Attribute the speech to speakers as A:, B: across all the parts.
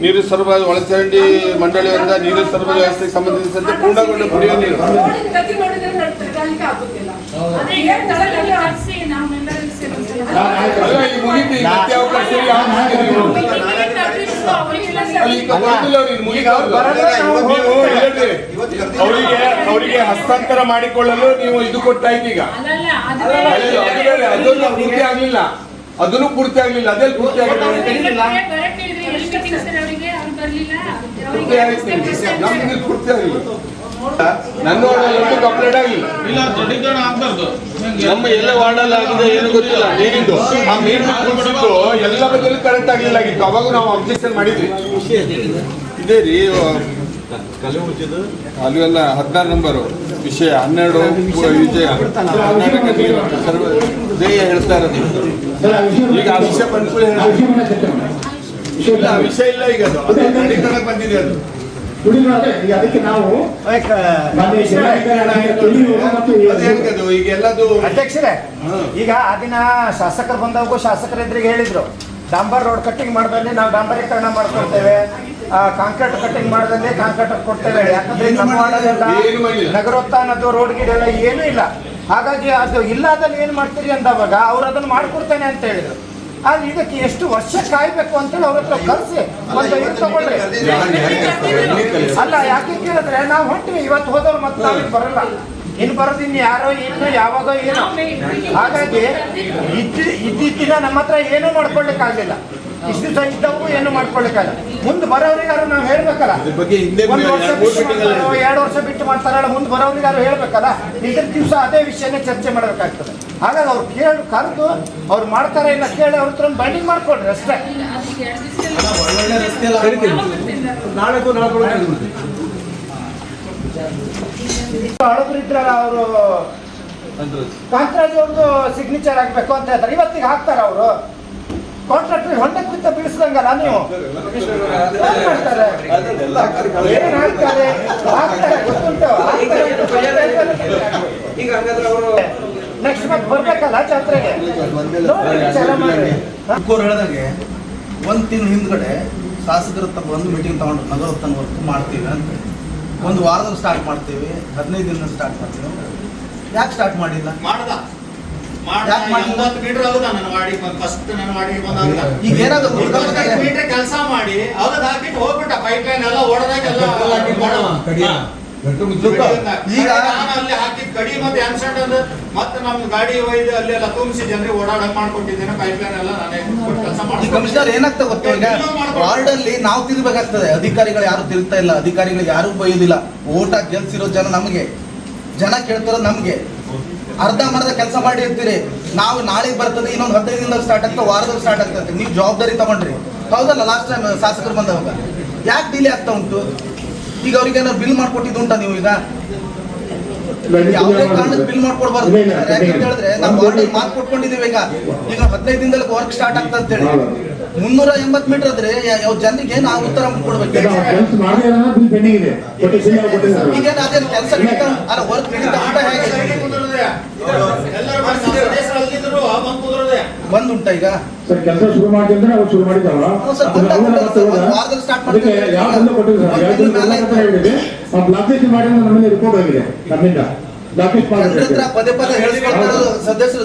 A: ನೀರು ಸರಬರಾಜು ಒಳಚರಂಡಿ ಮಂಡಳಿಯಿಂದ ನೀರು ಸರಬರಾಜು ವ್ಯವಸ್ಥೆಗೆ ಸಂಬಂಧಿಸಿದಂತೆ ಪೂರ್ಣಗೊಂಡ ಕುಡಿಯುವ ನೀರು ಅವರಿಗೆ ಅವರಿಗೆ ಹಸ್ತಾಂತರ ಮಾಡಿಕೊಳ್ಳಲು ನೀವು ಇದು ಅದು ಬೇರೆ, ಅದನ್ನು ಪೂರ್ತಿ ಆಗ್ಲಿಲ್ಲ ಅದನ್ನು ಪೂರ್ತಿ ಆಗ್ಲಿಲ್ಲ ಅದೇ ಪೂರ್ತಿ ಆಗಿಲ್ಲ ನನ್ನ ಕಂಪ್ಲೇಂಟ್ ಆಗಿಲ್ಲ ನಮ್ಮ ಎಲ್ಲ ವಾರ್ಡಲ್ಲಿ ಆಗಿದೆ ಏನು ಗೊತ್ತಿಲ್ಲ. ನೀರಿಂದು ಆ ನೀರು ಕುಡಿಸಿದ್ದು ಎಲ್ಲ ಬದಿಯಲ್ಲಿ ಕರೆಕ್ಟ್ ಆಗಲಿಲ್ಲ ಆಗಿತ್ತು. ಅವಾಗ ನಾವು ಅಬ್ಜೆಕ್ಷನ್ ಮಾಡಿದ್ವಿ. ಇದೇ ರೀ ಅಲ್ಲಿ ಎಲ್ಲ ಹದಿನಾರು ನಂಬರು. ವಿಷಯ ಹನ್ನೆರಡು ವಿಜಯ. ಸರ್ವ ಜಯ ಹೇಳ್ತಾ ಇರೋದು. ಈಗ ಆ ವಿಷಯ ಬಂದ್ಕೊಳ್ಳಿ ಹೇಳಿ ಇಲ್ಲ ವಿಷಯ ಇಲ್ಲ ಈಗ ಅದು. ಬಂದಿದೆ ಅದು.
B: ಈಗ ಅದಕ್ಕೆ ನಾವು
A: ಅದು. ಈಗ ಎಲ್ಲದು
C: ಅಧ್ಯಕ್ಷರೇ ಈಗ ಆ ದಿನ ಶಾಸಕರು ಬಂದಾಗ ಶಾಸಕರ ಎದುರಿಗೆ ಹೇಳಿದ್ರು. ಡಾಂಬರ್ ರೋಡ್ ಕಟ್ಟಿಂಗ್ ಮಾಡದಲ್ಲಿ ನಾವು ಡಾಂಬರೀಕರಣ ಮಾಡ್ಕೊಡ್ತೇವೆ ಕಾಂಕ್ರೀಟ್ ಕಟ್ಟಿಂಗ್ ಮಾಡದಲ್ಲಿ ಕಾಂಕ್ರೀಟ್ ಕೊಡ್ತೇವೆ. ಯಾಕಂದ್ರೆ. ನಗರೋತ್ಥಾನದ್ದು ರೋಡ್ ಗಿಡ ಏನೂ ಇಲ್ಲ. ಹಾಗಾಗಿ ಅದು ಇಲ್ಲಾದಲ್ಲಿ ಏನು ಮಾಡ್ತೀರಿ ಅಂದವಾಗ ಅವ್ರು ಅದನ್ನು ಮಾಡ್ಕೊಡ್ತೇನೆ ಅಂತ ಹೇಳಿದ್ರು. ಆದ್ರೆ ಇದಕ್ಕೆ ಎಷ್ಟು ವರ್ಷ ಕಾಯ್ಬೇಕು ಅಂತೇಳಿ ಅವ್ರ ಹತ್ರ ಕರ್ಸಿ ಒಂದು ಇದು ತಗೊಳ್ರಿ ಅಲ್ಲ ಯಾಕೆ ಕೇಳಿದ್ರೆ ನಾವು ಹೊಂಟಿವಿ ಇವತ್ತು ಹೋದವ್ರು ಮತ್ತೆ ನಾವಿಲ್ಲಿ ಬರಲ್ಲ. ಇನ್ನು ಬರೋದು ಇನ್ನು ಯಾರೋ ಇನ್ನು ಯಾವಾಗೋ ಏನೋ. ಹಾಗಾಗಿ ಇದ್ದ ಇದ್ದಿದ್ದಿನ ನಮ್ಮ ಹತ್ರ ಏನೂ ಮಾಡ್ಕೊಳ್ಲಿಕ್ಕಾಗಲಿಲ್ಲ ಇಷ್ಟು ದಿವಸ ಇದ್ದವು ಏನು ಮಾಡ್ಕೊಳ್ಲಿಕ್ಕಾಗಲ್ಲ ಮುಂದೆ ಬರೋರಿಗಾರು ನಾವು ಹೇಳ್ಬೇಕಲ್ಲ? ಒಂದು ವರ್ಷ ಬಿಟ್ಟು ಎರಡು ವರ್ಷ ಬಿಟ್ಟು ಮಾಡ್ತಾರಲ್ಲ ಮುಂದೆ ಬರೋರಿಗಾರು ಹೇಳ್ಬೇಕಲ್ಲ? ಇದ್ರ ದಿವಸ ಅದೇ ವಿಷಯನೇ ಚರ್ಚೆ ಮಾಡಬೇಕಾಗ್ತದೆ. ಹಾಗಾಗಿ ಅವ್ರು ಕೇಳಿ ಕರೆದು ಅವ್ರು ಮಾಡ್ತಾರೆ ಇಲ್ಲ ಕೇಳಿ ಅವ್ರ ಹತ್ರ ಬೈಂಡಿಂಗ್ ಮಾಡ್ಕೊಳ್ರಿ ಅಷ್ಟೇ. ಹಳಬ್ರು ಇದ್ರಲ್ಲ ಅವರು ಕಾಂತರಾಜ್ ಅವ್ರದ್ದು ಸಿಗ್ನೇಚರ್ ಆಗ್ಬೇಕು ಅಂತ ಹೇಳ್ತಾರೆ. ಇವತ್ತಿಗೆ ಹಾಕ್ತಾರ ಅವರು. ಕಾಂಟ್ರಾಕ್ಟರ್ ಹೊಂಡಕ್ಕೆ ಬಿತ್ತ ಬಿಡಿಸ್ದಂಗಲ್ಲ ನೀವು? ಮಾಡ್ತಾರೆ? ಏನ್ ಹಾಕ್ತಾರೆ? ಗೊತ್ತುಂಟು. ನೆಕ್ಸ್ಟ್ ಮಂತ್ ಬರ್ಬೇಕಲ್ಲ ಜಾತ್ರೆಗೆ?
D: ಹೇಳ್ದಾಗೆ ಒಂದು ತಿಂಗಳು ಹಿಂದ್ಗಡೆ ಶಾಸಕರು ತಮ್ಮ ಒಂದು ಮೀಟಿಂಗ್ ತಗೊಂಡು ನಗರೋತ್ಥಾನ ವರ್ಕ್ ಮಾಡ್ತೀವಿ ಅಂತ. ಒಂದು ವಾರದಲ್ಲಿ ಸ್ಟಾರ್ಟ್ ಮಾಡ್ತೀವಿ ಹದಿನೈದು ದಿನ ಸ್ಟಾರ್ಟ್ ಮಾಡ್ತೀವಿ. ಯಾಕೆ ಸ್ಟಾರ್ಟ್ ಮಾಡಿಲ್ಲ?
E: ಮಾಡ್ದ.
D: ಈಗ ಏನಾದ್ರು
E: ಮೀಟರ್ ಕೆಲಸ ಮಾಡಿ ಹೋಗ್ಬಿಟ್ಟ ಪೈಪ್ ಲೈನ್ ಎಲ್ಲ ಓಡದಾಗ ಎಲ್ಲ ಈಗ ಅಲ್ಲಿ ಹಾಕಿದ ಕಡಿ ಮತ್ತೆ ಆನ್ಸೆಂಟ್ ಅಂದ್. ಮತ್ತೆ ನಮ್ ಗಾಡಿ ಒಯ್ದು ಅಲ್ಲಿ ಎಲ್ಲ ತುಂಬಿಸಿ ಜನರಿಗೆ ಓಡಾಡಕ್ ಮಾಡ್ಕೊಟ್ಟಿದ್ದೇನೆ ಪೈಪ್ ಲೈನ್ ಎಲ್ಲ ನಾನೇ ಕೆಲಸ
D: ಈ ಕಮಿಷನರ್ ಏನಾಗ್ತಾ ಗೊತ್ತಾ ಈಗ? ವಾರ್ಡಲ್ಲಿ ನಾವು ತಿರ್ಬೇಕಾಗ್ತದೆ ಅಧಿಕಾರಿಗಳು ಯಾರು ತಿಳ್ತಾ ಇಲ್ಲ. ಅಧಿಕಾರಿಗಳು ಯಾರು ಬೈಯೋದಿಲ್ಲ. ಓಟ ಗೆಲ್ಸಿರೋ ಜನ ನಮಗೆ. ಜನ ಕೇಳ್ತಾರ ನಮಗೆ. ಅರ್ಧ ಮರ್ಧ ಕೆಲಸ ಮಾಡಿ ಇರ್ತೀರಿ. ನಾವು ನಾಳೆ ಬರ್ತದೆ ಇನ್ನೊಂದು ಹದಿನೈದು ದಿನದಲ್ಲಿ ಸ್ಟಾರ್ಟ್ ಆಗ್ತದೆ ವಾರದಲ್ಲಿ ಸ್ಟಾರ್ಟ್ ಆಗ್ತದೆ. ನೀವು ಜವಾಬ್ದಾರಿ ತಗೊಂಡ್ರಿ. ಹೌದಲ್ಲ ಲಾಸ್ಟ್ ಟೈಮ್ ಶಾಸಕರು ಬಂದವಾಗ? ಯಾಕೆ ಡಿಲೇ ಆಗ್ತಾ ಉಂಟು? ಈಗ ಅವ್ರಿಗೆ ಏನಾದ್ರು ಬಿಲ್ ಮಾಡ್ಕೊಟ್ಟಿದ್ದು ಉಂಟಾ ನೀವು ಈಗ? ಯಾವುದೇ ಕಾರಣಕ್ಕೆ ಬಿಲ್ ಮಾಡ್ಕೊಡ್ಬಾರ್ದು. ಯಾಕೆ ಅಂತ ಹೇಳಿದ್ರೆ ನಾವು ಆರ್ಡರ್ ಮಾತು ಕೊಟ್ಕೊಂಡಿದೀವಿ ಈಗ. ಈಗ ಹದಿನೈದು ದಿನದಲ್ಲಿ ವರ್ಕ್ ಸ್ಟಾರ್ಟ್ ಆಗ್ತದೆ ಅಂತ ಹೇಳಿ. ಮುನ್ನೂರ ಎಂಬತ್ ಮೀಟರ್ ಆದ್ರೆ ಯಾವ ಜನರಿಗೆ ನಾವು ಉತ್ತರ ಕೊಡ್ಬೇಕು?
B: ಕೆಲಸ ಮಾಡಿದ್ರೆ ಬಿಲ್ ಪೆಂಡಿಂಗ್ ಇದೆ. ಕೊಟ್ಟು ಬಿಲ್ ಯಾವಾಗ ಕೊಟ್ಟಿದ್ದಾರೆ.
D: ಈಗ ಅದೇನು ಕೆಲಸ ಅಲ್ಲ ವರ್ಕ್ ನಡೀತಾ ಉಂಟಾ ಹೇಗೆ?
E: ಬಂದ್ ಉಂಟ
D: ಬಂದುಂಟಾ ಈಗ?
B: ಸರ್ ಕೆಲಸ ಶುರು ಮಾಡಿ ಅಂದ್ರೆ ನಾವು ಶುರು ಮಾಡಿದ್ದಾವ
D: ಹೌದು ಸರ್,
B: ಅದನ್ನ ಅವನ್ನ ಮತ್ತೆ ಹೋದ.
D: start
B: ಅದಕ್ಕೆ
D: ಮಾಡ್ತೀವಿ.
B: ಯಾವ ಬಂದು ಕೊಟ್ಟಿದ್ರು ಸರ್? ಎರಡು ದಿನ ಎಲ್ಲ ಅಂತ ಹೇಳಿದ್ವಿ ಆ ಬ್ಲಾಕ್ ಲಿಸ್ಟ್ ಮಾಡಿ ನಮ್ಮಲ್ಲಿ ರಿಪೋರ್ಟ್ ಆಗಿದೆ ನಮ್ಮಿಂದ. ಬ್ಲಾಕ್ ಲಿಸ್ಟ್
D: ಜನರ
B: ಮಾಡಿ
D: ಪದೇ ಪದೇ ಸದಸ್ಯರು.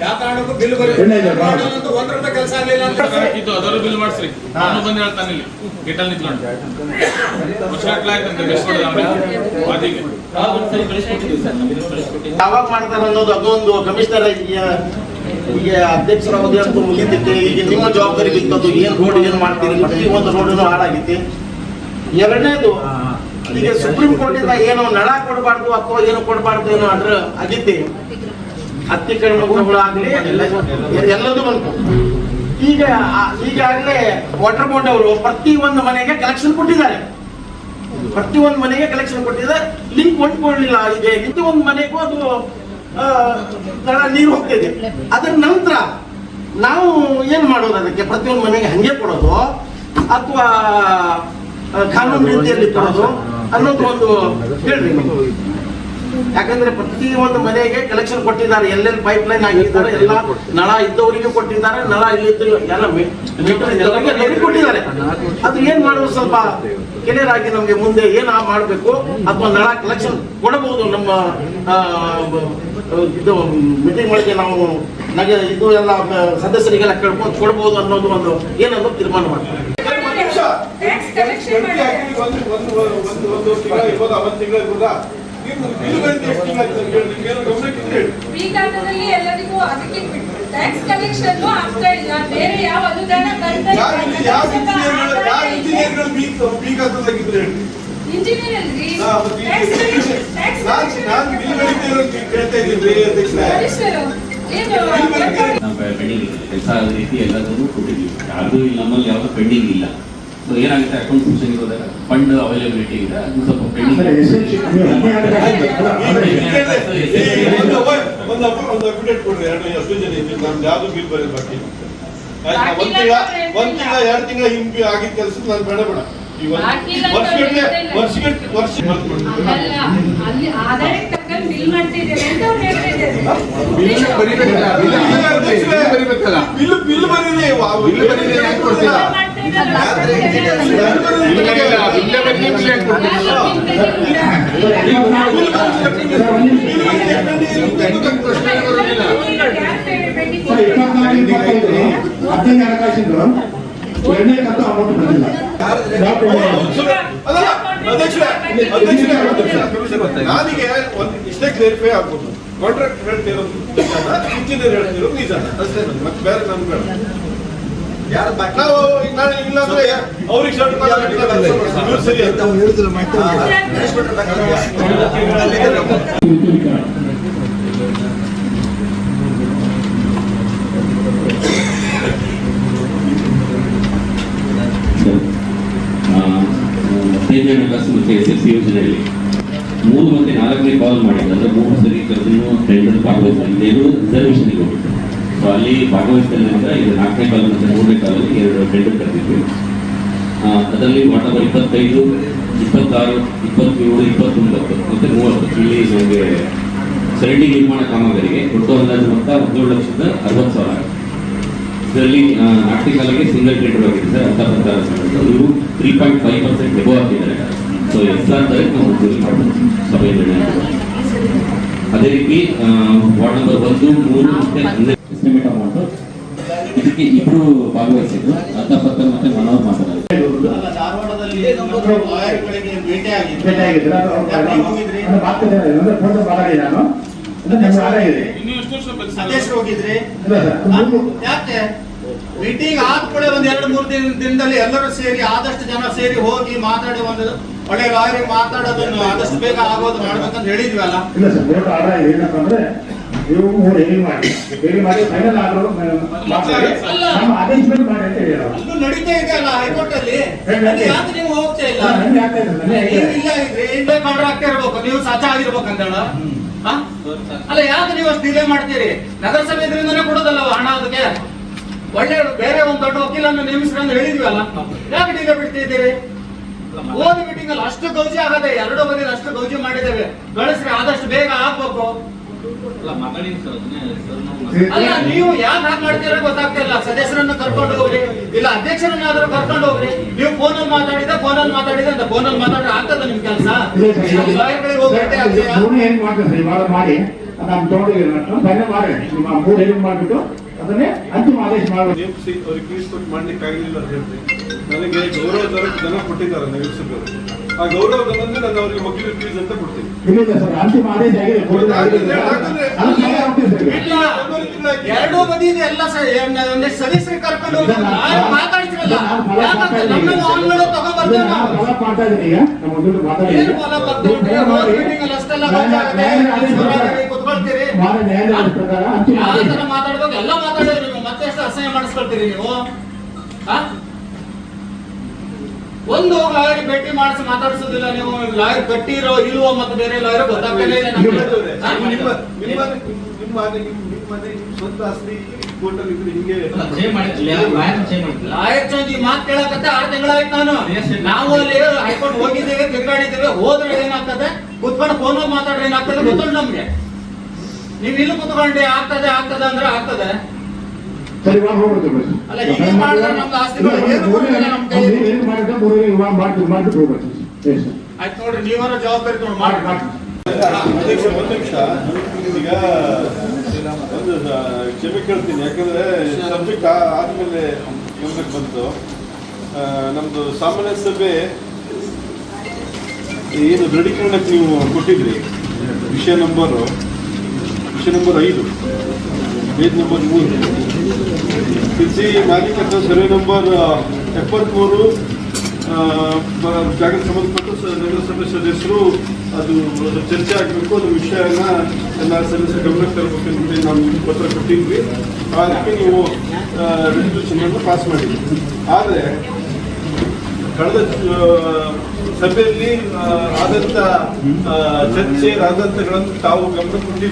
E: ಯಾವ ಕಾರಣಕ್ಕೂ ಬಿಲ್ ಬರೀ. ಒಂದ್ ರೂಪಾಯಿ ಕೆಲಸ ಆಗ್ಲಿಲ್ಲ ಅಂತ
F: ಇದು ಅದರ ಬಿಲ್ ಮಾಡಿಸ್ರಿ. ನಾನು ಬಂದು ಹೇಳ್ತಾನೆ ಇಲ್ಲಿ ನಿಂತ್ಕೊಂಡು. ವರ್ಷಗಟ್ಲೆ ಆಯ್ತಂತೆ
G: ಯಾವಾಗ ಮಾಡ್ತಾರೆ ಅನ್ನೋದು ಅದೊಂದು ಕಮಿಷನರ್ ಈಗ ಅಧ್ಯಕ್ಷರ ಅವಧಿ ಅಂತೂ ಮುಗಿತೈತೆ ಈಗ ನಿಮ್ಮ ಜವಾಬ್ದಾರಿ ಬಿತ್ತದು ಏನ್ ರೋಡ್ ಏನ್ ಮಾಡ್ತೀರಿ? ಪ್ರತಿ ಒಂದು ರೋಡನು ಹಾಳಾಗೈತಿ ಎರಡನೇದು ಈಗ ಸುಪ್ರೀಂ ಕೋರ್ಟಿಂದ ಏನು ನಳ ಕೊಡಬಾರ್ದು ಅಥವಾ ಏನು ಕೊಡಬಾರ್ದು ಏನೋ ಅದ್ರ ಆಗಿತ್ತೆ ಅತ್ತೀಕರಣಗಳು ಆಗಲಿ ಎಲ್ಲದೂ ಬಂತು. ಈಗ ಈಗಾಗಲೇ ವಾಟರ್ ಬೋರ್ಡ್ ಅವರು ಪ್ರತಿ ಒಂದು ಮನೆಗೆ ಕಲೆಕ್ಷನ್ ಕೊಟ್ಟಿದ್ದಾರೆ. ಪ್ರತಿ ಒಂದು ಮನೆಗೆ ಕಲೆಕ್ಷನ್ ಕೊಟ್ಟಿದ್ದಾರೆ. ಲಿಂಕ್ ಹೊಂದ್ಕೊಳ್ಳಿಲ್ಲ ಇದೆ. ಪ್ರತಿ ಒಂದು ಮನೆಗೂ ಅದು ನೀರು ಹೋಗ್ತಿದೆ. ಅದರ ನಂತರ ನಾವು ಏನು ಮಾಡೋದು ಅದಕ್ಕೆ? ಪ್ರತಿಯೊಂದು ಮನೆಗೆ ಹಂಗೆ ಕೊಡೋದು? ಅಥವಾ ಕಾನೂನು ರೀತಿಯಲ್ಲಿ ಕೊಡೋದು? ಅನ್ನೋದು ಒಂದು ಹೇಳ್ರಿ. ಯಾಕಂದ್ರೆ ಪ್ರತಿ ಒಂದು ಮನೆಗೆ ಕಲೆಕ್ಷನ್ ಕೊಟ್ಟಿದ್ದಾರೆ. ಎಲ್ಲೆಲ್ಲಿ ಪೈಪ್ ಲೈನ್ ಆಗಿದ್ದಾರೆ ಎಲ್ಲ ನಳ ಇದ್ದವರಿಗೂ ಕೊಟ್ಟಿದ್ದಾರೆ ನಳ ಇಲ್ಲಿದ್ದು ಎಲ್ಲ ಕೊಟ್ಟಿದ್ದಾರೆ. ಅದು ಏನ್ ಮಾಡೋದು ಸ್ವಲ್ಪ ಕ್ಲಿಯರ್ ಆಗಿ ನಮ್ಗೆ ಮುಂದೆ ಏನ್ ಮಾಡಬೇಕು? ಅಥವಾ ನಳ ಕಲೆಕ್ಷನ್ ಕೊಡಬಹುದು ನಮ್ಮ ಇದು ಮೀಟಿಂಗ್ ಒಳಗೆ ನಾವು ನಗೆ ಇದು ಎಲ್ಲ ಸದಸ್ಯರಿಗೆಲ್ಲ ಕೇಳ್ಕೊಂಡು ಕೊಡಬಹುದು ಅನ್ನೋದು ಒಂದು ಏನನ್ನು ತೀರ್ಮಾನ ಮಾಡ್ತಾರೆ
H: ಒಂದು ಒಂದು ಒಂದು ಒಂದು ತಿಂಗಳ ಇರ್ಬೋದಾ ಒಂದು ತಿಂಗಳ ಇರ್ಬೋದಾ
I: ಕಾಲದಲ್ಲಿ ಎಲ್ಲರಿಗೂ ಅದಕ್ಕೆ ಟ್ಯಾಕ್ಸ್ ಕಲೆಕ್ಷನ್ ಆಗ್ತಾ ಇಲ್ಲ. ಬೇರೆ ಯಾವ ಅನುದಾನ ಇಂಜಿನಿಯರ್ ಅಲ್ರಿ
J: ಕೆಲಸ ರೀತಿ ಎಲ್ಲದನ್ನು ಕೊಟ್ಟಿದ್ದೀವಿ. ನಮ್ಮಲ್ಲಿ ಯಾವ್ದು ಪೆಂಡಿಂಗ್ ಇಲ್ಲ. ಸೊ ಏನಾಗುತ್ತೆ ಅಕೌಂಟ್ ಫಂಕ್ಷನ್ ಫಂಡ್ ಅವೈಲೇಬಿಲಿಟಿ ಇದೆ. ಅದು ಸ್ವಲ್ಪ
H: ಒಂದು ತಿಂಗಳ ಒಂದ್ ತಿಂಗಳ ಎರಡು ತಿಂಗಳ ಹಿಂದೆ ಆಗಿದ್ದ ಕೆಲಸ ನಾನು ಬೇಡ ಬೇಡ
I: ಬಿಲ್ ಇದ್ದಾರೆ
H: ಬಿಲ್ ಬರೀ ಬಿಲ್ ಬಿಲ್
B: ಹದಿನೈದು ಹಣಕಾಸಿಂದು ಎರಡನೇ ಕಂತ ಅಮೌಂಟ್ ಬಂದಿಲ್ಲ
H: ಒಂದು ಇಷ್ಟೇ ಕ್ಲೇರಿಫೈ ಆಗ್ಬೋದು. ಕಾಂಟ್ರಾಕ್ಟ್ ಹೇಳ್ತಿರೋದು ಇಂಜಿನಿಯರ್ ಹೇಳ್ತಿರೋದು ನಿಜ ಅಷ್ಟೇ ಮತ್ತೆ ಬೇರೆ ಬೇಡ. ನಾವು ನಾನು ಇಲ್ಲಾಂದ್ರೆ ಅವ್ರಿಗೆ ಶರ್ಟ್ ಸರಿ
J: ಎಸ್ ಎಸ್ ಯೋಜನೆಯಲ್ಲಿ ಮೂರು ಮತ್ತೆ ನಾಲ್ಕನೇ ಕಾಲ್ ಮಾಡಿದ್ರೆ ಅಂದ್ರೆ ಮೂರು ಸರಿ ಕರೆದು ಟೆಂಡರ್ ಎರಡು ರಿಸರ್ವೇಷನ್ಗೆ ಹೋಗಿತ್ತು ಸೊ ಅಲ್ಲಿ ಭಾಗವಹಿಸಿದ ಇದು ನಾಲ್ಕನೇ ಕಾಲ ಮತ್ತು ಮೂರನೇ ಕಾಲದಲ್ಲಿ ಎರಡು ಟೆಂಡರ್ ಕರೆದಿದ್ವಿ ಅದರಲ್ಲಿ ನಂಬರ್ ಇಪ್ಪತ್ತೈದು, ಇಪ್ಪತ್ತಾರು, ಇಪ್ಪತ್ತೇಳು, ಇಪ್ಪತ್ತೊಂಬತ್ತು, ಮತ್ತು ಮೂವತ್ತು. ಇಲ್ಲಿ ನಮಗೆ ಚರಂಡಿ ನಿರ್ಮಾಣ ಕಾಮಗಾರಿಗೆ ಒಟ್ಟು ಅಂದಾಜು ಮೊತ್ತ ಹದಿನೇಳು ಲಕ್ಷದ ಅರವತ್ತು ಸಾವಿರ ಇದರಲ್ಲಿ ನಾಟಿಕಾಲಿಗೆ ಸಿಂಗಲ್ ಟೆಂಡರ್ ಆಗಿದೆ ಸರ್, ಅಂತ ಪ್ರಕಾರ ಇವರು three point five percent above ಹಾಕಿದ್ದಾರೆ. ಸೊ ಎಸ್ ಆರ್ ನಾವು ಮಂಜೂರಿ ಮಾಡ್ಬೋದು. ಸಭೆ ನಿರ್ಣಯ ಅದೇ ರೀತಿ ವಾರ್ಡ್ ನಂಬರ್ ಒಂದು, ಮೂರು, ಮತ್ತು ಹನ್ನೆರಡು. ಎಸ್ಟಿಮೇಟ್ ಅಮೌಂಟ್ ಇದಕ್ಕೆ ಇಬ್ರು ಭಾಗವಹಿಸಿದ್ರು. ಅತ್ತಪತ್ತ ಮತ್ತೆ ಮನೋಹರ್
E: ಯಾಕೆ? ಮೀಟಿಂಗ್ ಆದ್ಕೊಳ್ಳೆ ಒಂದ್ ಎರಡು ಮೂರು ದಿನ ದಿನದಲ್ಲಿ ಎಲ್ಲರೂ ಸೇರಿ ಆದಷ್ಟು ಜನ ಸೇರಿ ಹೋಗಿ ಮಾತಾಡಿ ಒಂದು ಒಳ್ಳೆ ಲಾಯರ್ ಮಾತಾಡೋದನ್ನು ಆದಷ್ಟು ಬೇಗ ಆಗೋದು ಮಾಡ್ಬೇಕಂತ ಹೇಳಿದ್ವಲ್ಲ
B: ಇಲ್ಲ ಸರ್ ಏನಪ್ಪ ಅಂದ್ರೆ ನೀವು ಮೂರು ಹೇಳಿ ಮಾಡಿ? ಹೇಳಿ ಮಾಡಿ? ಫೈನಲ್ ಆರ್ಡರ್ ಮಾತಾಡಿ. ನಮ್ಮ ಅರೇಂಜ್ಮೆಂಟ್ ಮಾಡಿ ಅಂತ ಹೇಳಿದ್ರು
E: ಅದು ನಡೀತಾ ಇದೆ ಅಲ್ಲ ಹೈಕೋರ್ಟ್ ಅಲ್ಲಿ. ಯಾಕೆ ನೀವು ಹೋಗ್ತಾ ಇಲ್ಲ?
B: ನನಗೆ ಆಗ್ತಾ ಇದೆ ನನಗೆ ಆಗ್ತಾ.
E: ಇಲ್ಲ ಇದ್ರಿ ಇಲ್ಲೇ ಕಾಂಟ್ರಾಕ್ಟ್ ಇರ್ಬೇಕು. ನೀವು ಸಚ ಅಂತ ಹೇಳ? ಅಲ್ಲ ಯಾಕೆ ನೀವು ಅಷ್ಟು ಡಿಲೇ ಮಾಡ್ತೀರಿ? ನಗರಸಭೆ ಇದರಿಂದನೇ ಕೊಡೋದಲ್ಲ ಹಣ ಅದಕ್ಕೆ? ಒಳ್ಳೆ ಬೇರೆ ಒಂದು ದೊಡ್ಡ ವಕೀಲನ್ನು ನೇಮಿಸ್ರಿ ಅಂತ ಹೇಳಿದ್ವಲ್ಲ. ಯಾಕೆ ಡಿಲೇ ಬಿಡ್ತಿದ್ದೀರಿ ಹೋದ ಮೀಟಿಂಗ್ ಅಲ್ಲಿ ಅಷ್ಟು ಗೌಜಿ ಆಗದೆ ಎರಡು ಬದಿಯಲ್ಲಿ ಅಷ್ಟು ಗೌಜಿ ಮಾಡಿದ್ದೇವೆ. ಗಳಿಸ್ರಿ ಆದಷ್ಟು ಬೇಗ ಆಗ್ಬೇಕು.
F: ಅಲ್ಲ, ನಾವು
E: ಅಲ್ಲ ಯಾಕೆ ಹಾಗೆ ಮಾಡ್ತೀರ ಗೊತ್ತಾಗ್ತಾ ಇಲ್ಲ ಸದಸ್ಯರನ್ನು ಕರ್ಕೊಂಡು ಹೋಗ್ರಿ. ಇಲ್ಲ ಅಧ್ಯಕ್ಷರನ್ನಾದ್ರೂ ಕರ್ಕೊಂಡು ಹೋಗ್ರಿ. ನೀವು ಫೋನಲ್ಲಿ ಮಾತಾಡಿದ ಫೋನಲ್ಲಿ ಮಾತಾಡಿದ ಅಂತ. ಫೋನಲ್ಲಿ ಮಾತಾಡಿದ್ರೆ ಆಗ್ತದ ನಿಮ್ ಕೆಲಸ. ಲಾಯರ್ಗಳಿಗೆ ಹೋಗಿ ಭೇಟಿ ಆಗ್ತೀರಾ
B: ಹೇಳಿ ಮಾಡ್ತಾರೆ ಇವಾಗ ಮಾಡಿ ನಾನು ತೊಗೊಂಡಿದ್ದೀನಿ ಫೈನಲ್ ಮಾಡಿ ನಿಮ್ಮ ಮೂರು ಹೇಳಿ ಮಾಡಿಬಿಟ್ಟು ಅದನ್ನೇ ಅಂತಿಮ ಆದೇಶ
H: ನೇಮಿಸಿ ಅವ್ರಿಗೆ ಕೊಟ್ಟು ಮಾಡ್ಲಿಕ್ಕೆ ಆಗಲಿಲ್ಲ ಅಂತ ಹೇಳ್ತೀನಿ ನನಗೆ ಗೌರವ ಜನ ಕೊಟ್ಟಿದ್ದಾರೆ ನಗರಸಭೆಯವರು. ಆ ಗೌರವಧನನ್ನು ನಾನು ಅವರಿಗೆ ವಕೀಲ ಫೀಸ್ ಅಂತ ಕೊಡ್ತೀನಿ.
B: ಇಲ್ಲ ಸರ್ ಅಂತಿಮ ಆದೇಶ ಆಗಿದೆ ಸರ್
E: ಇಲ್ಲ ಎರಡೂ ಬದಿಯಿಂದ ಎಲ್ಲ ಸ- ಏನ್- ಒಂದಿಷ್ಟು ಸದಸ್ಯರಿಗೆ ಕರ್ಕೊಂಡು ಹೋಗಿ ಲಾಯರ್ ಮಾತಾಡ್ತಿರಲ್ಲ ಯಾಕಂತ ನಮ್ಮನ್ನು
B: ಫಾಲೋ
E: ಅಲ್ಲಿ ಅಷ್ಟೆಲ್ಲ ಗೊತ್ತಾಗುತ್ತೆ ಕುತ್ಕೊಳ್ತೀರಿ.
B: ನ್ಯಾಯಾಲಯದ ಪ್ರಕಾರ ಅಂತಿಮ
E: ಯಾವ ಮಾತಾಡ್ಬೇಕು ಎಲ್ಲ ಮಾತಾಡೋದು ನೀವು ಮತ್ತೆ ಎಷ್ಟು ಅಸಹ್ಯ ಮಾಡಿಸ್ಕೊಳ್ತೀರಿ ನೀವು. ಆ? ಒಂದು ಲಾಯರ್ ಭೇಟಿ ಮಾಡಿಸಿ ಮಾತಾಡಿಸೋದಿಲ್ಲ ನೀವು ಲಾಯರ್ ಕಟ್ಟಿರೋ ಇಲ್ವೋ ಮತ್ತೆ ಬೇರೆ ಲಾಯರ್ ಗೊತ್ತಾಗ್ತಾನೆ ಇಲ್ಲ ನಮ್ಗೆ. ಆ?
H: ನಿಮ್ಮ ನಿಮ್ಮ ನಿಮ್ಮ ನಿಮ್ಮ ಮನೆ ನಿಮ್ಮ ಮನೆ ನಿಮ್ಮ ಸ್ವಂತ ಆಸ್ತಿ ಕೋರ್ಟಲ್ಲಿ ಇದ್ರೆ ಹಿಂಗೆ
E: ಲಾಯರ್ ಚೇಂಜ್ ಈ ಮಾತು ಕೇಳಕತ್ತೆ ಆರು ತಿಂಗಳಾಯ್ತು ನಾನು ನಾವು ಅಲ್ಲಿ ಹೈಕೋರ್ಟ್ ಹೋಗಿದ್ದೇವೆ ತಿರ್ಗಾಡಿದ್ದೇವೆ ಹೋದ್ರೆ ಏನಾಗ್ತದೆ ಕುತ್ಕೊಂಡು ಫೋನ್ ಮಾತಾಡ್ರೆ ಏನಾಗ್ತದೆ ಗೊತ್ತುಂಟು ನಮ್ಗೆ ನೀವು ಇಲ್ಲಿ ಕುತ್ಕೊಂಡ್ರೆ ಆಗ್ತದೆ ಆಗ್ತದೆ ಅಂದ್ರೆ ಆಗ್ತದೆ ಆಯ್ತು ನೋಡ್ರಿ ನೀವಾರ ಜವಾಬ್ದಾರಿ ತಗೊಂಡು ಮಾಡಿ
H: ಅಧ್ಯಕ್ಷ ಒಂದು ನಿಮಿಷ. ಈಗ ಒಂದು ಕ್ಷಮೆ ಕೇಳ್ತೀನಿ. ಯಾಕಂದ್ರೆ ಸಬ್ಜೆಕ್ಟ್ ಆದ್ಮೇಲೆ ಗಮನಕ್ಕೆ ಬಂತು. ನಮ್ದು ಸಾಮಾನ್ಯ ಸಭೆ ಏನು ದೃಢೀಕರಣಕ್ಕೆ ನೀವು ಕೊಟ್ಟಿದ್ರಿ? ವಿಷಯ ನಂಬರು ವಿಷಯ ನಂಬರ್ ಐದು. ಪೇಜ್ ನಂಬರ್ ಮೂರು. ಕೃಷಿ ಮಾಲೀಕತ್ವ ಸರ್ವೆ ನಂಬರ್ ಎಪ್ಪತ್ತ್ಮೂರು ಆ, ಸಂಬಂಧಪಟ್ಟು ನಗರಸಭೆ ಸದಸ್ಯರು ಅದು ಚರ್ಚೆ ಆಗಬೇಕು ಅದು ವಿಷಯನ ಎಲ್ಲ ಸದಸ್ಯರ ಗಮನಕ್ಕೆ ತರಬೇಕು ಅಂತೇಳಿ ನಾವು ಪತ್ರ ಕೊಟ್ಟಿದ್ವಿ. ಅದಕ್ಕೆ ನೀವು ರೆಸಲ್ಯೂಷನ್ ಅನ್ನು ಪಾಸ್ ಮಾಡಿದ್ವಿ ಆದರೆ ಕಳೆದ ಸಭೆಯಲ್ಲಿ ಆದಂತ ಚರ್ಚೆ, ಆದಂತಗಳನ್ನು ತಾವು ಗಮನ ಕೊಟ್ಟಿದ್ವಿ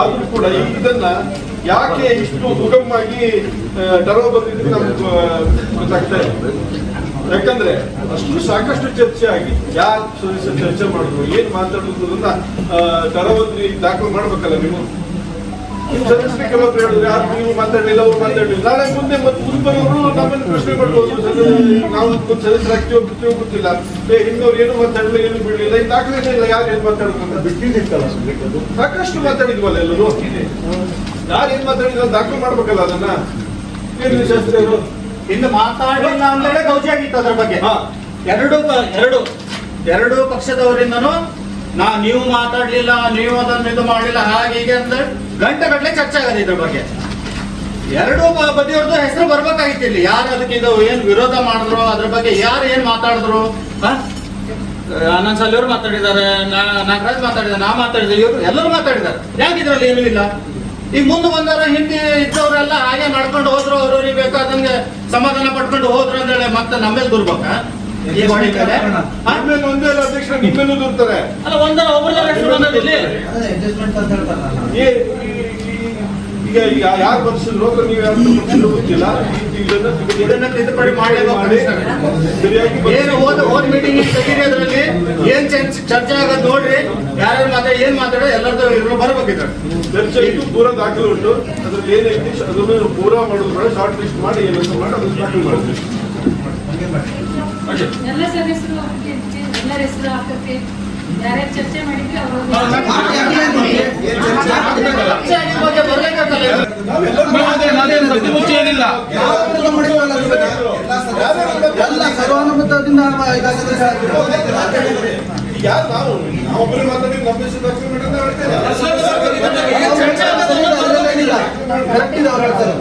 H: ಆದ್ರೂ ಕೂಡ ಇದನ್ನ ಯಾಕೆ ಇಷ್ಟು ಸುಗಮವಾಗಿ ಟರೋ ಬಂದಿದ್ದು ನಮ್ಗೆ ಗೊತ್ತಾಗ್ತಾ ಇದೆ ಯಾಕಂದ್ರೆ ಅಷ್ಟು ಸಾಕಷ್ಟು ಚರ್ಚೆ ಆಗಿ, ಯಾರು ಚರ್ಚೆ ಮಾಡಿದ್ರು, ಏನ್ ಮಾತಾಡಿದ್ರು ಅದನ್ನ ಬಂದ್ರಿ ದಾಖಲು ಮಾಡ್ಬೇಕಲ್ಲ ನೀವು? ಸದಸ್ಯರು ಹೇಳಿದ್ರೆ ಹೇಳಿದ್ರು ಯಾರು ನೀವು ಮಾತಾಡಲಿಲ್ಲ ಅವ್ರು ಮಾತಾಡಲಿಲ್ಲ ನಾಳೆ ಮುಂದೆ ಮತ್ತೆ ಮುಂಬರೋರು ನಮ್ಮನ್ನು ಪ್ರಶ್ನೆ ಮಾಡ್ಬೋದು ನಾವು ಸದಸ್ಯರು ಆಗ್ತೀವೋ ಬಿಡ್ತೀವೋ ಗೊತ್ತಿಲ್ಲ ಏ ಇನ್ನೊರು ಏನು ಮಾತಾಡಲಿಲ್ಲ ಏನು ಬಿಡಲಿಲ್ಲ ಈ ದಾಖಲೆ ಇಲ್ಲ ಯಾರು ಏನು ಮಾತಾಡೋದು ಬಿಟ್ಟಿದ್ದಿತ್ತಲ್ಲ ಸಾಕಷ್ಟು ಮಾತಾಡಿದ್ವಲ್ಲ ಎಲ್ಲರೂ ಯಾರು ಏನ್ ಮಾತಾಡಿದ್ರು ದಾಖಲು ಮಾಡ್ಬೇಕಲ್ಲ ಅದನ್ನ ಏನು ಶಾಸ್ತ್ರ ಅವರು
E: ಇನ್ನು ಮಾತಾಡಲಿಲ್ಲ ಅಂದ್ರೆ ಗೌಜಿ ಆಗಿತ್ತು ಅದ್ರ ಬಗ್ಗೆ
H: ಹಾ.
E: ಎರಡು ಎರಡು ಎರಡು ಪಕ್ಷದವರಿಂದನೂ ನಾ ನೀವು ಮಾತಾಡ್ಲಿಲ್ಲ, ನೀವು ಅದನ್ನ ಇದು ಮಾಡಲಿಲ್ಲ, ಹಾಗೆ ಹೀಗೆ ಅಂತ ಗಂಟೆಗಟ್ಟಲೆ ಚರ್ಚೆ ಆಗದೆ ಇದ್ರ ಬಗ್ಗೆ. ಎರಡು ಬದಿಯವ್ರದ್ದು ಹೆಸರು ಬರ್ಬೇಕಾಗಿತ್ತು ಇಲ್ಲಿ. ಯಾರು ಅದಕ್ಕೆ ಇದು ಏನ್ ವಿರೋಧ ಮಾಡಿದ್ರು, ಅದ್ರ ಬಗ್ಗೆ ಯಾರು ಏನ್ ಮಾತಾಡಿದ್ರು? ಆನಂದ್ ಇವ್ರು ಮಾತಾಡಿದ್ದಾರೆ ನಾಗರಾಜ್ ಮಾತಾಡಿದ ನಾ ಮಾತಾಡಿದೆ ಇವರು ಎಲ್ಲರೂ ಮಾತಾಡಿದ್ದಾರೆ. ಯಾಕೆ ಇದ್ರಲ್ಲಿ ಏನೂ ಇಲ್ಲ? ಈಗ ಮುಂದೆ ಬಂದಾರ ಹಿಂದಿ ಇದ್ದವರೆಲ್ಲ ಹಾಗೆ ಮಾಡ್ಕೊಂಡು ಹೋದ್ರು ಅವ್ರವ್ರಿಗೆ ಬೇಕಾದಂಗೆ ಸಮಾಧಾನ ಪಡ್ಕೊಂಡು ಹೋದ್ರು ಅಂದ್ರೆ ಮತ್ತೆ ನಮ್ಮೇಲೆ ದುರ್ಬೇಕ
H: ಒಂದೇ ಅಲ್ಲ ಅಧ್ಯಕ್ಷರ ನಿಮ್ಮೇಲೂ ದೂರ್ತಾರೆ.
E: ಅಲ್ಲ ಒಂದರ ಒಬ್ಬರ ಹೆಸರು ಬಂದದ್ದು ಇಲ್ಲಿ.
D: ಅಡ್ಜಸ್ಟ್ಮೆಂಟ್ ಅಂತ ಹೇಳ್ತಾರಲ್ಲ.
H: ಏ- ಈಗ ಈಗ ಯಾರು ಬರ್ಸಿದ್ರು ಲೋಕ ನೀವು ಯಾರು ಬರ್ಸಿದ್ರು ಗೊತ್ತಿಲ್ಲ. ಇದನ್ನ
E: ತಿದ್ದುಪಡಿ
H: ಮಾಡಿ.
E: ಏನು ಹೋದ ಹೋದ ಮೀಟಿಂಗ್ ತೆಗೀರಿ ಅದರಲ್ಲಿ? ಏನ್ ಚರ್ಚೆ ಚರ್ಚೆ ಆಗೋದು ನೋಡ್ರಿ. ಯಾರ್ಯಾರು ಮಾತಾಡ ಏನ್ ಮಾತಾಡ ಎಲ್ಲರದ್ದು ಬರಬೇಕಿದ್ರೆ.
H: ಚರ್ಚೆ ಇದು ಪೂರ ದಾಖಲೆ ಉಂಟು. ಅದ್ರಲ್ಲಿ ಏನೈತಿ ಅದನ್ನು ಪೂರ ಮಾಡೋದು ಶಾರ್ಟ್ ಲಿಸ್ಟ್ ಮಾಡಿ ಏನಂತ ಮಾಡಿ ಅದನ್ನು ದಾಖಲೆ ಮಾಡ್ತೀವಿ
I: ಎಲ್ಲ ಸದಸ್ಯರು ಎಲ್ಲರ ಹೆಸರು ಹಾಕಕ್ಕೆ ಯಾರ್ಯಾರು ಚರ್ಚೆ ಮಾಡಿದ್ವಿ
E: ಬಗ್ಗೆ
D: ಎಲ್ಲ ಸರ್ವಾನುಮತದಿಂದ.
H: ಯಾರು ನಾವು ನಾವೊಬ್ಬರೇ ನಮ್ಮ ಹೇಳ್ತೇವೆ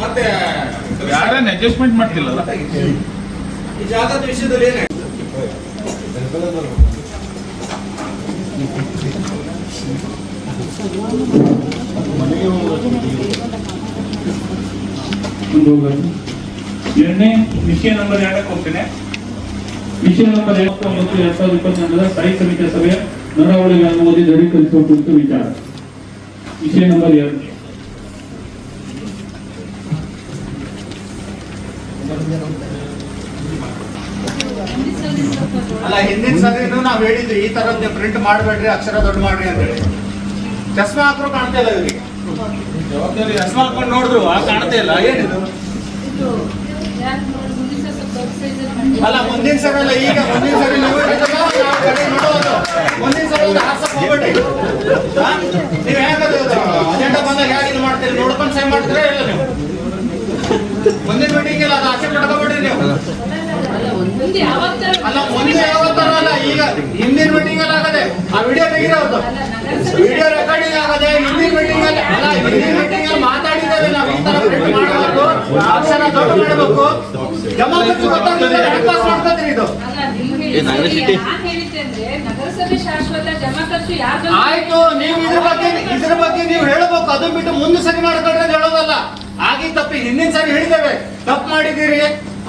E: ಮತ್ತೆ
F: ಯಾರೇನು ಅಡ್ಜಸ್ಟ್ಮೆಂಟ್ ಮಾಡ್ತಿಲ್ಲಲ್ಲ
E: ಈ ಜಾಗದ ವಿಷಯದಲ್ಲಿ ಏನೇ
B: ಒಂದು ಹೋಗೋದು. ಎರಡನೇ ವಿಷಯ ನಂಬರ್ ಎರಡಕ್ಕೆ ಹೋಗ್ತೇನೆ. ವಿಷಯ ನಂಬರ್ ಐವತ್ತೊಂಬತ್ತು ಎರಡ್ ಸಾವಿರದ ಇಪ್ಪತ್ತೊಂದರ ಸ್ಥಾಯಿ ಸಮಿತಿಯ ಸಭೆಯ ನಡವಳಿಕೆ ಅನುಮತಿ ದೃಢೀಕರಿಸುವ ಕುರಿತು ವಿಚಾರ. ವಿಷಯ ನಂಬರ್ ಎರಡು.
E: ಅಲ್ಲ ಹಿಂದಿನ ಸಲೂ ನಾವ್ ಹೇಳಿದ್ವಿ ಈ ತರದ್ದು ಪ್ರಿಂಟ್ ಮಾಡಬೇಡ್ರಿ ಅಕ್ಷರ ದೊಡ್ಡ ಮಾಡ್ರಿ ಅಂತ ಹೇಳಿ. ಚಸ್ಮಾ ಹಾಕ್ರು ಕಾಣ್ತಾ ಇಲ್ಲ ಇವ್ರಿಗೆ. ಜವಾಬ್ದಾರಿ ಚಸ್ಮಾ ಹಾಕೊಂಡು ನೋಡಿದ್ರು ಆ ಕಾಣ್ತಾ ಇಲ್ಲ ಏನಿದು? ಅಲ್ಲ ಮುಂದಿನ ಸಲ ಅಲ್ಲ ಈಗ ಮುಂದಿನ ಸರಿ ನೀವು ಮುಂದಿನ ಸರಿ ಒಂದು ಹಾರ್ಸಕ್ ಹೋಗ್ಬೇಡಿ. ಹಾ? ನೀವ್ ಹೇಗದು ಅಜೆಂಡಾ ಬಂದಾಗ ಹೇಗೆ ಇದು ಮಾಡ್ತೀರಿ? ನೋಡ್ಕೊಂಡು ಸೈ ಮಾಡ್ತೀರಾ ಇಲ್ಲ ಮೀಟಿಂಗ್ ಅದು ನೀವು.
I: ಮುಂದೆ ಯಾವಾಗ ತರ
E: ಅಲ್ಲ ಈಗ ಹಿಂದಿನ ಮೀಟಿಂಗ್ ಅಲ್ಲಿ ಆಗದೆ ಆ ವಿಡಿಯೋ ತೆಗಿರೋದು
I: ಅಲ್ಲ
E: ವಿಡಿಯೋ ರೆಕಾರ್ಡಿಂಗ್ ಆಗದೆ ಹಿಂದಿನ ಮೀಟಿಂಗ್ ಅಲ್ಲಿ ಅಲ್ಲ ಹಿಂದಿನ ಮೀಟಿಂಗ್ ಅಲ್ಲಿ ಮಾತಾಡಿದ್ದೇವೆ ನಾವು ಈ ತರ ಪ್ರಿಂಟ್ ಮಾಡಬೇಕು ಅಕ್ಷರ ದೊಡ್ಡ ಮಾಡಬೇಕು. ಜಮಾ ಖರ್ಚು ಗೊತ್ತಾಗ್ತದೆ ಹೆಂಗ್ ಪಾಸ್ ಮಾಡ್ಕೊತೀರಿ ಇದು?
I: ಅಲ್ಲ ನೀವು ಹೇಳಿದ್ರಿ ನಾನ್ ಹೇಳಿದ್ದೆ ಅಂದ್ರೆ ನಗರಸಭೆ ಶಾಶ್ವತ ಜಮಾ ಖರ್ಚು
E: ಆಯ್ತು ನೀವು ಇದ್ರ ಬಗ್ಗೆ ಇದ್ರ ಬಗ್ಗೆ ನೀವು ಹೇಳಬೇಕು ಅದನ್ನ ಬಿಟ್ಟು ಮುಂದೆ ಸರಿ ಮಾಡ್ಕೊಂಡ್ರೆ ಹೇಳೋದಲ್ಲ. ಆಗಿ ತಪ್ಪಿ ಹಿಂದಿನ ಸಾರಿ ಹೇಳಿದ್ದೇವೆ ತಪ್ಪು ಮಾಡಿದ್ದೀರಿ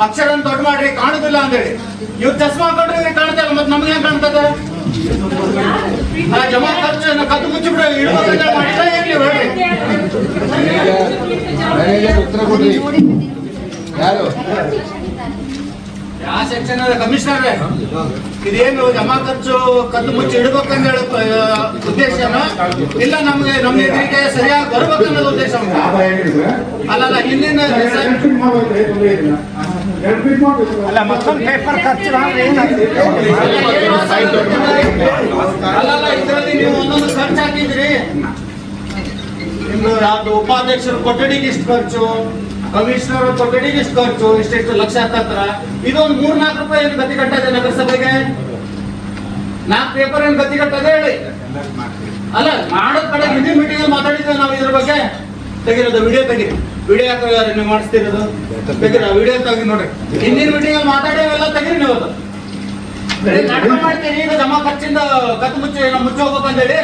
E: ಅಕ್ಷರ ದೊಡ್ಡ ಮಾಡ್ರಿ, ಕಾಣುದಿಲ್ಲ ಅಂತೇಳಿ ಇವ್ರು ಚಸ್ಮಾ ಹಾಕೊಂಡ್ರೆ ಕಾಣ್ತಾ ಇಲ್ಲ ಮತ್ತೆ ನಮ್ಗೆ ಹೆಂಗ್ ಕಾಣ್ತದೆ? ಜಮಾ ಖರ್ಚು ಕದ್ದು ಮುಚ್ಚಿ ಬಿಡ ಹೇಳ್ರಿ
I: ಉತ್ತರ ಕೊಡ್ರಿ.
E: ಯಾವ ಸೆಕ್ಷನ್ ಕಮಿಷನರ್ ಇದೇನು ಜಮಾ ಖರ್ಚು ಕದ್ದು ಮುಚ್ಚಿ ಇಡ್ಬೇಕಂತ ಉದ್ದೇಶನಾ ಉದ್ದೇಶನ? ಇಲ್ಲ ನಮ್ಗೆ ನಮ್ಮ ಎದುರಿಗೆ ಸರಿಯಾಗಿ ಬರ್ಬೇಕನ್ನೋದು ಉದ್ದೇಶ ಉಂಟಾ? ಅಲ್ಲಲ್ಲ ಹಿಂದಿನ
C: ಅಲ್ಲ ಮತ್ತೊಂದು ಪೇಪರ್ ಖರ್ಚು
E: ಅಲ್ಲಲ್ಲ ಇದರಲ್ಲಿ ನೀವು ಒಂದೊಂದು ಖರ್ಚು ಹಾಕಿದ್ರಿ ನಿಮ್ದು ಯಾವ್ದು ಉಪಾಧ್ಯಕ್ಷರ ಕೊಠಡಿಗೆ ಇಷ್ಟು ಖರ್ಚು? ಕಮಿಷನರ್ ಕೊಠಡಿಗೆ ಖರ್ಚು ಇಷ್ಟೆಷ್ಟು ಲಕ್ಷ ಹತ್ತತ್ರ, ಇದೊಂದು ಮೂರ್ ನಾಲ್ಕು ರೂಪಾಯಿ ಏನು ಗತಿ ಕಟ್ಟದೆ ನಗರಸಭೆಗೆ? ನಾಲ್ಕು ಪೇಪರ್ ಏನು ಗತಿ ಕಟ್ಟದೆ ಹೇಳಿ? ಅಲ್ಲ, ಮಾಡೋದ್ ಕಡೆ ಹಿಂದಿನ ಮೀಟಿಂಗ್ ಮಾತಾಡಿದ್ವಿ ನಾವು ಇದ್ರ ಬಗ್ಗೆ. ತೆಗಿರೋದು ವಿಡಿಯೋ ತೆಗಿ. ವಿಡಿಯೋ ಯಾಕೆ ಮಾಡಿಸ್ತಿರೋದು? ತೆಗಿರ ವಿಡಿಯೋ ತೆಗಿ ನೋಡ್ರಿ ಹಿಂದಿನ ಮೀಟಿಂಗ್ ಅಲ್ಲಿ ಮಾತಾಡಿವೆಲ್ಲ ತೆಗಿರಿ ನೀವು ಈಗ ಜಮಾ ಖರ್ಚಿಂದ ಕತ್ತು ಮುಚ್ಚಿ ನಾವು ಮುಚ್ಚಿ ಹೋಗ್ಬೇಕಂತ ಹೇಳಿ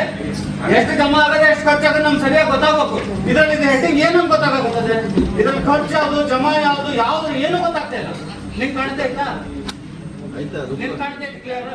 E: ಎಷ್ಟು ಜಮಾ ಆಗದೆ ಎಷ್ಟು ಖರ್ಚಾಗದೆ ನಮ್ಗೆ ಸರಿಯಾಗಿ ಗೊತ್ತಾಗಬೇಕು. ಇದರಲ್ಲಿ ಇದು ಹೆಡ್ಡಿಂಗ್ ಏನು ಅಂತ ಗೊತ್ತಾಗತ್ತದೆ ಇದ್ರಲ್ಲಿ ಖರ್ಚು ಯಾವುದು ಜಮಾ ಯಾವುದು ಯಾವ್ದು ಏನು ಗೊತ್ತಾಗ್ತಾ ಇಲ್ಲ. ನಿಂಗೆ ಕಾಣ್ತಾ ಇತ್ತಾ? ನಿಂಗೆ ಕಾಣ್ತಾ ಇತ್ತು ಕ್ಲಿಯರ್